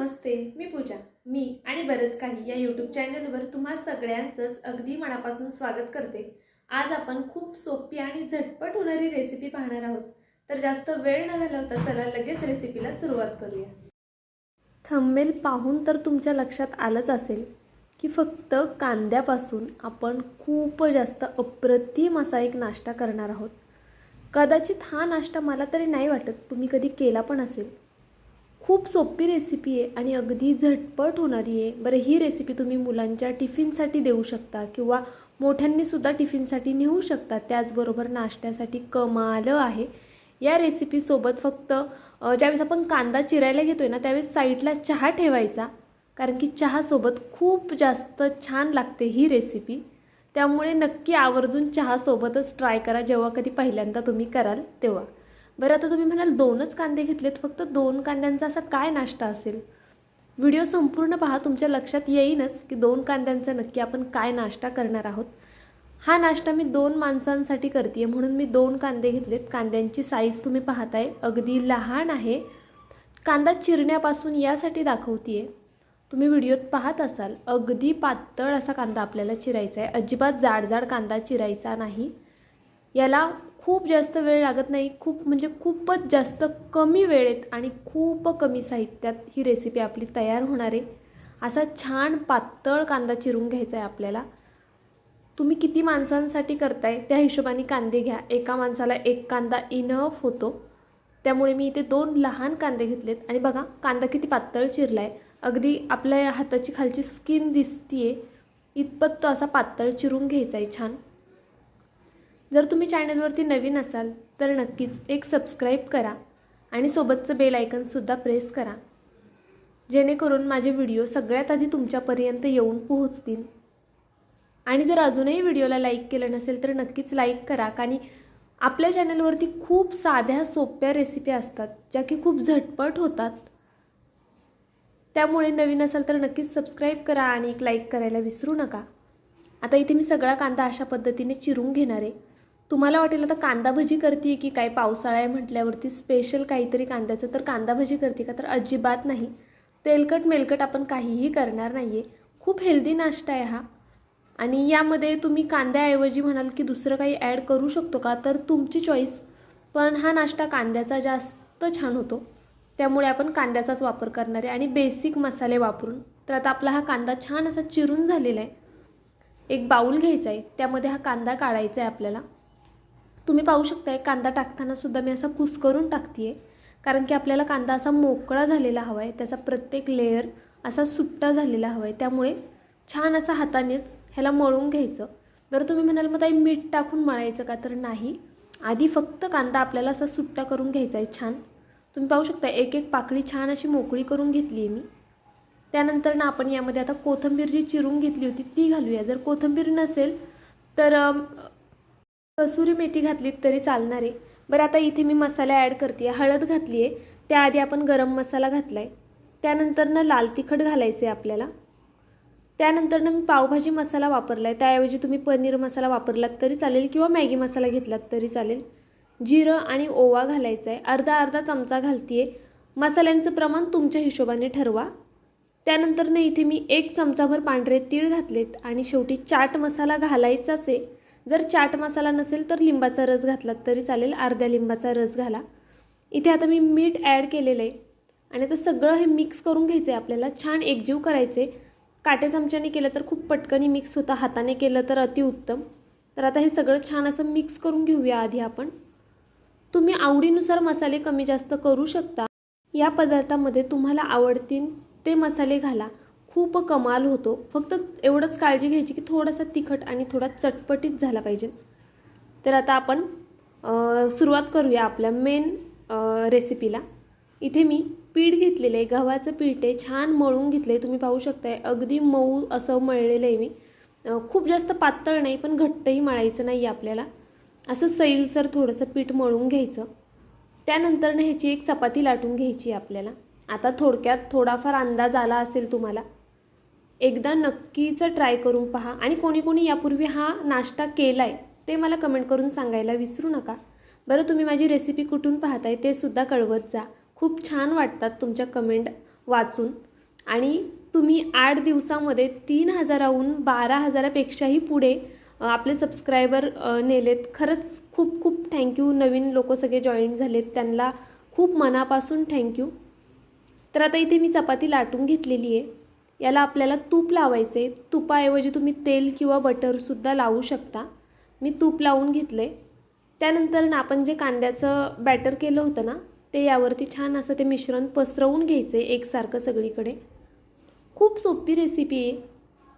नमस्ते मी पूजा. मी आणि बरंच काही या यूट्यूब चॅनलवर तुम्हा सगळ्यांचंच अगदी मनापासून स्वागत करते. आज आपण खूप सोपी आणि झटपट होणारी रेसिपी पाहणार आहोत. तर जास्त वेळ न घालवता चला लगेच रेसिपीला सुरुवात करूया. थंबेल पाहून तर तुमच्या लक्षात आलंच असेल की फक्त कांद्यापासून आपण खूप जास्त अप्रतिम असा एक नाश्ता करणार आहोत. कदाचित हा नाश्ता मला तरी नाही वाटत तुम्ही कधी केला पण असेल. खूप सोपी रेसिपी आहे आणि अगदी झटपट होणारी आहे. बरं ही रेसिपी तुम्ही मुलांच्या टिफिनसाठी देऊ शकता किंवा मोठ्यांनीसुद्धा टिफिनसाठी नेऊ शकता. त्याचबरोबर नाश्त्यासाठी कमाल आहे. या रेसिपीसोबत फक्त ज्यावेळेस आपण कांदा चिरायला घेतो आहे ना त्यावेळेस साईडला चहा ठेवायचा. कारण की चहासोबत खूप जास्त छान लागते ही रेसिपी त्यामुळे नक्की आवर्जून चहासोबतच ट्राय करा जेव्हा कधी पहिल्यांदा तुम्ही कराल तेव्हा. बरं आता तुम्ही म्हणाल दोनच कांदे घेतलेत फक्त दोन कांद्यांचा असा काय नाश्ता असेल? व्हिडिओ संपूर्ण पहा तुमच्या लक्षात येईनच की दोन कांद्यांचा नक्की आपण काय नाश्ता करणार आहोत. हा नाश्ता मी दोन माणसांसाठी करते म्हणून मी दोन कांदे घेतलेत. कांद्यांची साईज तुम्ही पाहताय अगदी लहान आहे. कांदा चिरण्यापासून यासाठी दाखवते तुम्ही व्हिडिओत पाहत असाल अगदी पातळ असा कांदा आपल्याला चिरायचा आहे. अजिबात जाड जाड कांदा चिरायचा नाही. याला खूप जास्त वेळ लागत नाही खूप म्हणजे खूपच जास्त कमी वेळेत आणि खूप कमी साहित्यात ही रेसिपी आपली तयार होणार आहे. असा छान पातळ कांदा चिरून घ्यायचा आहे आपल्याला. तुम्ही किती माणसांसाठी करताय त्या हिशोबाने कांदे घ्या. एका माणसाला एक कांदा इनफ होतो. त्यामुळे मी इथे दोन लहान कांदे घेतलेत. आणि बघा कांदा किती पातळ चिरला आहे अगदी आपल्या हाताची खालची स्किन दिसतीये. इतपत तो असा पातळ चिरून घ्यायचा आहे छान. जर तुम्ही चॅनलवरती नवीन असाल तर नक्कीच एक सबस्क्राईब करा आणि सोबतचं बेल आयकनसुद्धा प्रेस करा. जेणेकरून माझे व्हिडिओ सगळ्यात आधी तुमच्यापर्यंत येऊन पोहोचतील. आणि जर अजूनही व्हिडिओला लाईक केलं नसेल तर नक्कीच लाईक करा. कारण आपल्या चॅनलवरती खूप साध्या सोप्या रेसिपी असतात ज्या की खूप झटपट होतात. त्यामुळे नवीन असाल तर नक्कीच सबस्क्राईब करा आणि एक लाईक करायला विसरू नका. आता इथे मी सगळा कांदा अशा पद्धतीने चिरून घेणार आहे. तुम्हाला वाटेल आता कांदा भजी करते की काय? पावसाळा आहे म्हटल्यावरती स्पेशल काहीतरी कांद्याचं. तर कांदा भजी करते का? तर अजिबात नाही. तेलकट मेलकट आपण काहीही करणार नाही आहे खूप हेल्दी नाश्ता आहे हा. आणि यामध्ये तुम्ही कांद्याऐवजी म्हणाल की दुसरं काही ॲड करू शकतो का? तर तुमची चॉईस पण हा नाश्ता कांद्याचा जास्त छान होतो. त्यामुळे आपण कांद्याचाच वापर करणार आहे. आणि बेसिक मसाले वापरून. तर आता आपला हा कांदा छान असा चिरून झालेला आहे. एक बाऊल घ्यायचा आहे. त्यामध्ये हा कांदा काढायचा आहे आपल्याला. तुम्ही पाहू शकताय कांदा टाकताना सुद्धा मी असा कुस करून टाकते आहे कारण की आपल्याला कांदा असा मोकळा झालेला हवा आहे त्याचा प्रत्येक लेअर असा सुट्टा झालेला हवा आहे त्यामुळे छान असा हातानेच ह्याला मळून घ्यायचं. बरं तुम्ही म्हणाल मग ताई मीठ टाकून मळायचं का? तर नाही. आधी फक्त कांदा आपल्याला असा सुट्टा करून घ्यायचा आहे छान. तुम्ही पाहू शकता एक एक पाकळी छान अशी मोकळी करून घेतली आहे मी. त्यानंतर ना आपण यामध्ये आता कोथिंबीर जी चिरून घेतली होती ती घालूया. जर कोथिंबीर नसेल तर कसुरी मेथी घातलीत तरी चालणार. आहे बरं आता इथे मी मसाला ॲड करते. हळद घातली आहे त्याआधी आपण गरम मसाला घातला आहे त्यानंतर ना लाल तिखट घालायचं आहे आपल्याला. त्यानंतर ना मी पावभाजी मसाला वापरला आहे त्याऐवजी तुम्ही पनीर मसाला वापरलात तरी चालेल किंवा मॅगी मसाला घेतलात तरी चालेल. जिरं आणि ओवा घालायचा आहे अर्धा अर्धा चमचा घालते आहे मसाल्यांचं प्रमाण तुमच्या हिशोबाने ठरवा. त्यानंतर ना इथे मी एक चमचाभर पांढरे तीळ घातलेत आणि शेवटी चाट मसाला घालायचाच आहे जर चाट मसाला नसेल तर लिंबाचा रस घातलात तरी चालेल अर्ध्या लिंबाचा रस घाला. इथे आता मी मीठ ॲड केलेलं आहे आणि आता सगळं हे मिक्स करून घ्यायचं आहे आपल्याला. छान एकजीव करायचे काटे चमच्याने केलं तर खूप पटकनी मिक्स होतं. हाताने केलं तर अतिउत्तम तर आता हे सगळं छान असं मिक्स करून घेऊया आधी आपण. तुम्ही आवडीनुसार मसाले कमी जास्त करू शकता. या पदार्थामध्ये तुम्हाला आवडतील ते मसाले घाला. खूप कमाल होतो. फक्त एवढंच काळजी घ्यायची की थोडासा तिखट आणि थोडा चटपटीत झाला पाहिजे. तर आता आपण सुरुवात करूया आपल्या मेन रेसिपीला इथे मी पीठ घेतलेलं आहे गव्हाचं पीठ आहे. छान मळून घेतलं आहे तुम्ही पाहू शकताय. अगदी मऊ असं मळलेलं आहे मी. खूप जास्त पातळ नाही पण घट्टही मळायचं नाही आहे आपल्याला. असं सैलसर थोडंसं पीठ मळून घ्यायचं. त्यानंतरनं ह्याची एक चपाती लाटून घ्यायची आपल्याला. आता थोडक्यात थोडाफार अंदाज आला असेल तुम्हाला. एकदा नक्कीच ट्राय करून पहा. आणि कोणी कोणी यापूर्वी हा नाश्ता केला आहे ते मला कमेंट करून सांगायला विसरू नका. बरं तुम्ही माझी रेसिपी कुठून पाहताय ते सुद्धा कळवत जा. खूप छान वाटतात तुमच्या कमेंट वाचून. आणि तुम्ही आठ दिवसामध्ये तीन हजाराहून बारा हजारापेक्षाही पुढे आपले सबस्क्रायबर नेलेत. खरंच खूप खूप थँक्यू नवीन लोक सगळे जॉईन झालेत. त्यांना खूप मनापासून थँक्यू तर आता इथे मी चपाती लाटून घेतलेली आहे याला आपल्याला तूप लावायचं. आहे तुपाऐवजी तुम्ही तेल किंवा बटरसुद्धा लावू शकता. मी तूप लावून घेतले. त्यानंतर ना आपण जे कांद्याचं बॅटर केलं होतं ना ते यावरती छान असं ते मिश्रण पसरवून घ्यायचं आहे एकसारखं सगळीकडे. खूप सोपी रेसिपी आहे.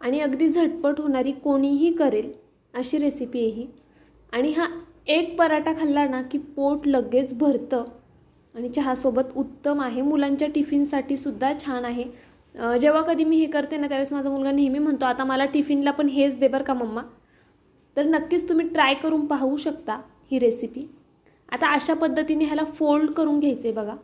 आणि अगदी झटपट होणारी कोणीही करेल अशी रेसिपी आहे ही. आणि हा एक पराठा खाल्ला ना की पोट लगेच भरतं. आणि चहासोबत उत्तम आहे. मुलांच्या टिफिनसाठी सुद्धा छान आहे. जेव्हा कधी मी हे करते ना त्यावेळेस माझा मुलगा नेहमी म्हणतो आता मला टिफिनला पण हेच दे बरं का मम्मा. तर नक्कीच तुम्ही ट्राय करून पाहू शकता ही रेसिपी. आता अशा पद्धतीने ह्याला फोल्ड करून घ्यायचं आहे बघा.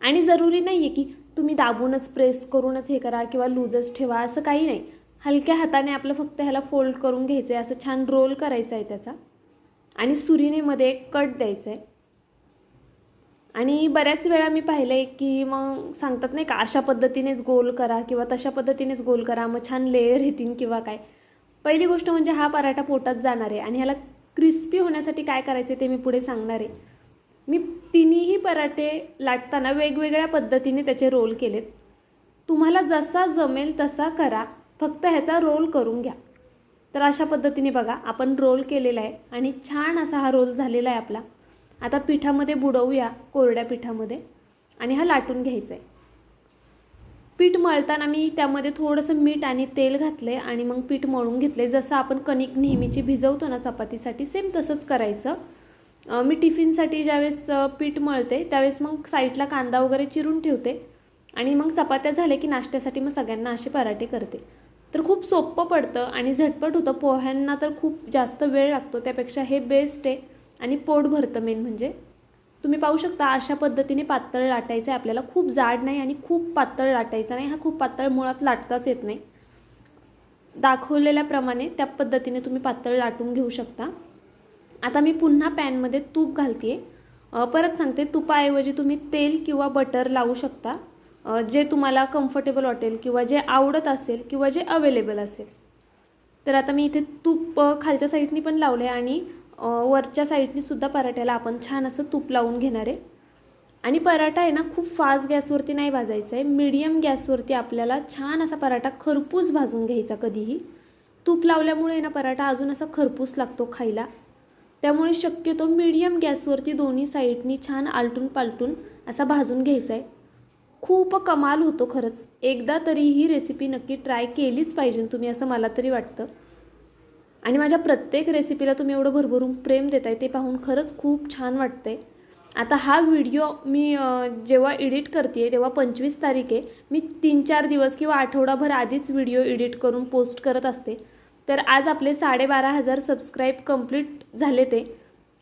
आणि जरुरी नाही आहे की तुम्ही दाबूनच प्रेस करूनच हे करा किंवा लूजच ठेवा असं काही नाही. हलक्या हाताने आपलं फक्त ह्याला फोल्ड करून घ्यायचं आहे असं छान रोल करायचा आहे त्याचा. आणि सुरीनेमध्ये कट द्यायचं आहे आणि बऱ्याच वेळा मी पाहिलं आहे की मग सांगतात नाही का अशा पद्धतीनेच गोल करा किंवा तशा पद्धतीनेच गोल करा मग छान लेयर येतील किंवा काय. पहिली गोष्ट म्हणजे हा पराठा पोटात जाणार आहे आणि ह्याला क्रिस्पी होण्यासाठी काय करायचे ते मी पुढे सांगणार आहे. मी तिन्ही पराठे लाटताना वेगवेगळ्या पद्धतीने त्याचे रोल केलेत. तुम्हाला जसा जमेल तसा करा फक्त ह्याचा रोल करून घ्या. तर अशा पद्धतीने बघा आपण रोल केलेला आहे आणि छान असा हा रोल झालेला आहे आपला. आता पिठामध्ये बुडवूया कोरड्या पिठामध्ये आणि हा लाटून घ्यायचा आहे पीठ मळताना मी त्यामध्ये थोडंसं मीठ आणि तेल घातले आणि मग पीठ मळून घेतले जसं आपण कणिक नेहमीची भिजवतो ना चपातीसाठी सेम तसंच करायचं. मी टिफिनसाठी ज्यावेळेस पीठ मळते त्यावेळेस मग साईडला कांदा वगैरे चिरून ठेवते आणि मग चपात्या झाल्या की नाश्त्यासाठी मग सगळ्यांना असे पराठे करते. तर खूप सोपं पडतं आणि झटपट होतं. पोह्यांना तर खूप जास्त वेळ लागतो. त्यापेक्षा हे बेस्ट आहे. आणि पोट भरतं मेन म्हणजे. तुम्ही पाहू शकता अशा पद्धतीने पातळ लाटायचं आहे आपल्याला. खूप जाड नाही आणि खूप पातळ लाटायचं नाही. हा खूप पातळ मुळात लाटताच येत नाही. दाखवलेल्याप्रमाणे त्या पद्धतीने तुम्ही पातळ लाटून घेऊ शकता. आता मी पुन्हा पॅनमध्ये तूप घालते परत सांगते तुपाऐवजी तुम्ही तेल किंवा बटर लावू शकता. जे तुम्हाला कम्फर्टेबल वाटेल किंवा जे आवडत असेल किंवा जे अवेलेबल असेल. तर आता मी इथे तूप खालच्या साईडनी पण लावले आणि वरच्या साईडनीसुद्धा पराठ्याला आपण छान असं तूप लावून घेणार आहे. आणि पराठा आहे ना खूप फास्ट गॅसवरती नाही भाजायचा आहे. मीडियम गॅसवरती आपल्याला छान असा पराठा खरपूस भाजून घ्यायचा कधीही. तूप लावल्यामुळे ना पराठा अजून असा खरपूस लागतो खायला. त्यामुळे शक्यतो मीडियम गॅसवरती दोन्ही साईडनी छान आलटून पालटून असा भाजून घ्यायचा आहे. खूप कमाल होतो खरंच. एकदा तरी ही रेसिपी नक्की ट्राय केलीच पाहिजे तुम्ही असं मला तरी वाटतं. आणि माझ्या प्रत्येक रेसिपीला तुम्ही एवढं भरभरून प्रेम देताय ते पाहून खरंच खूप छान वाटते आता हा व्हिडिओ मी जेव्हा एडिट करते तेव्हा पंचवीस तारीख आहे मी तीन चार दिवस किंवा आठवडाभर आधीच व्हिडिओ एडिट करून पोस्ट करत असते. तर आज आपले साडेबारा हजार सबस्क्राईब कंप्लीट झाले ते.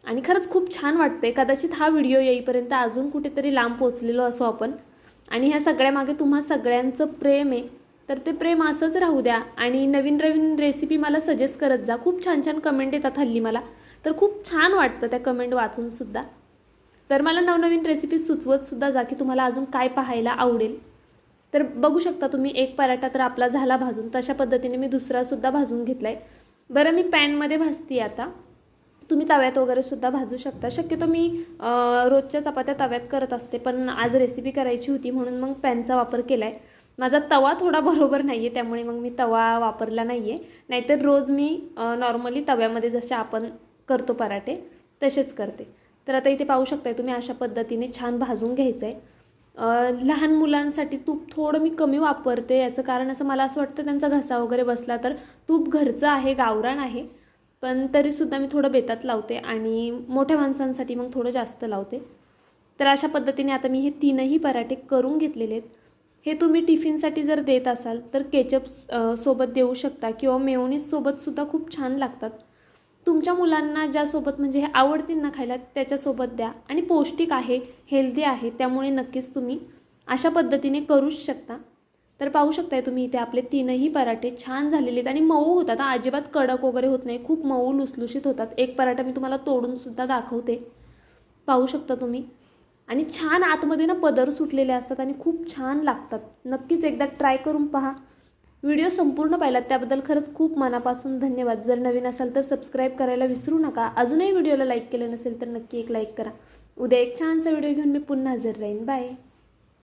आणि खरंच खूप छान वाटते कदाचित हा व्हिडिओ येईपर्यंत अजून कुठेतरी लांब पोचलेलो असो आपण. आणि ह्या सगळ्यामागे तुम्हा सगळ्यांचं प्रेम आहे. तर ते प्रेम असंच राहू द्या. आणि नवीन नवीन रेसिपी मला सजेस्ट करत जा. खूप छान छान कमेंट येतात हल्ली मला. तर खूप छान वाटतं त्या कमेंट वाचूनसुद्धा तर मला नवनवीन रेसिपी सुचवतसुद्धा जा की तुम्हाला अजून काय पाहायला आवडेल. तर बघू शकता तुम्ही एक पराठा तर आपला झाला भाजून. तशा पद्धतीने मी दुसरासुद्धा भाजून घेतला आहे बरं मी पॅनमध्ये भाजते आता. तुम्ही तव्यात वगैरे सुद्धा भाजू शकता. शक्यतो मी रोजच्या चपात्या तव्यात करत असते पण आज रेसिपी करायची होती म्हणून मग पॅनचा वापर केला आहे माझा तवा थोडा बरोबर नाही आहे त्यामुळे मग मी तवा वापरला नाही आहे नाहीतर रोज मी नॉर्मली तव्यामध्ये जसे आपण करतो पराठे तसेच करते. तर आता इथे पाहू शकताय तुम्ही अशा पद्धतीने छान भाजून घ्यायचं आहे लहान मुलांसाठी तूप थोडं मी कमी वापरते याचं कारण असं मला असं वाटतं त्यांचा घसा वगैरे बसला तर तूप घरचं आहे गावरान आहे. पण तरीसुद्धा मी थोडं बेतात लावते आणि मोठ्या माणसांसाठी मग थोडं जास्त लावते. तर अशा पद्धतीने आता मी हे तीनही पराठे करून घेतलेले आहेत. हे तुम्ही टिफिनसाठी जर देत असाल तर केचप सोबत देऊ शकता किंवा मेयोनीज खूप छान लागतात. तुमच्या मुलांना ज्यासोबत म्हणजे हे आवडतील ना खायला त्याच्यासोबत द्या. आणि पौष्टिक आहे हेल्दी आहे त्यामुळे नक्कीच तुम्ही अशा पद्धतीने करूच शकता. तर पाहू शकताय तुम्ही इथे आपले तीनही पराठे छान झालेले आहेत आणि मऊ होतात. अजिबात कडक वगैरे होत नाही खूप मऊ लुसलुशीत होतात. एक पराठा मी तुम्हाला तोडूनसुद्धा दाखवते. पाहू शकता तुम्ही. आणि छान आतमध्ये ना पदर सुटलेले असतात आणि खूप छान लागतात. नक्कीच एकदा ट्राय करून पहा. व्हिडिओ संपूर्ण पाहिलात त्याबद्दल खरंच खूप मनापासून धन्यवाद. जर नवीन असाल तर सबस्क्राईब करायला विसरू नका. अजूनही व्हिडिओला लाईक केलं नसेल तर नक्की एक लाईक करा. उद्या एक छानसा व्हिडिओ घेऊन मी पुन्हा हजर राहीन. बाय